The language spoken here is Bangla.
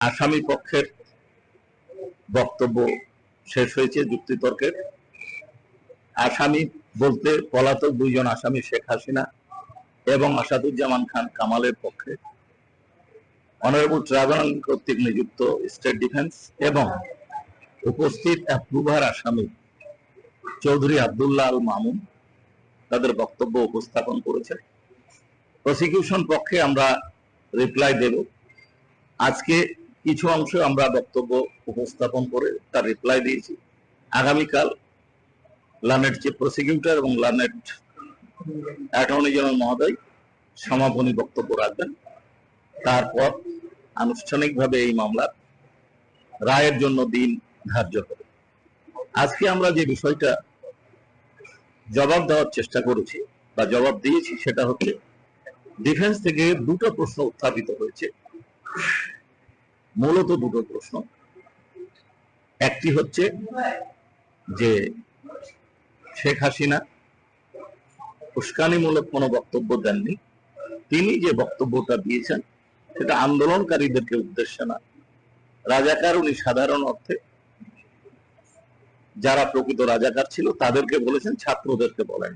আসামি পক্ষের বক্তব্য শেষ হয়েছে যুক্তিতর্কের। আসামি বলতে পলাতক দুইজন আসামি শেখ হাসিনা এবং আসাদুজ্জামান খান কামালের পক্ষে। অনারেবল ট্রাইব্যুনাল কর্তৃক নিযুক্ত স্টেট ডিফেন্স এবং উপস্থিত অ্যাপ্রুভার আসামি চৌধুরী আব্দুল্লাহ আল মামুন তাদের বক্তব্য উপস্থাপন করেছে। প্রসিকিউশন পক্ষে আমরা রিপ্লাই দেব। আজকে কিছু অংশ আমরা বক্তব্য উপস্থাপন করে তার রিপ্লাই দিয়েছি। আগামীকাল লার্নেট চিফ প্রসিকিউটর এবং লার্নেট অ্যাটর্নি জেনারেল মহোদয় সমাপনী বক্তব্য রাখবেন। তারপর আনুষ্ঠানিকভাবে এই মামলার রায়ের জন্য দিন ধার্য হবে। আজকে আমরা যে বিষয়টা জবাব দেওয়ার চেষ্টা করেছি বা জবাব দিয়েছি সেটা হচ্ছে ডিফেন্স থেকে দুটো প্রশ্ন উত্থাপিত হয়েছে। মূলত দুটো প্রশ্ন। একটি হচ্ছে যে শেখ হাসিনা উস্কানিমূলক কোনো বক্তব্য দেননি। তিনি যে বক্তব্যটা দিয়েছেন, সেটা আন্দোলনকারীদেরকে উদ্দেশ্যে না। রাজাকার উনি সাধারণ অর্থে যারা প্রকৃত রাজাকার ছিল, তাদেরকে বলেছেন, ছাত্রদেরকে বলেন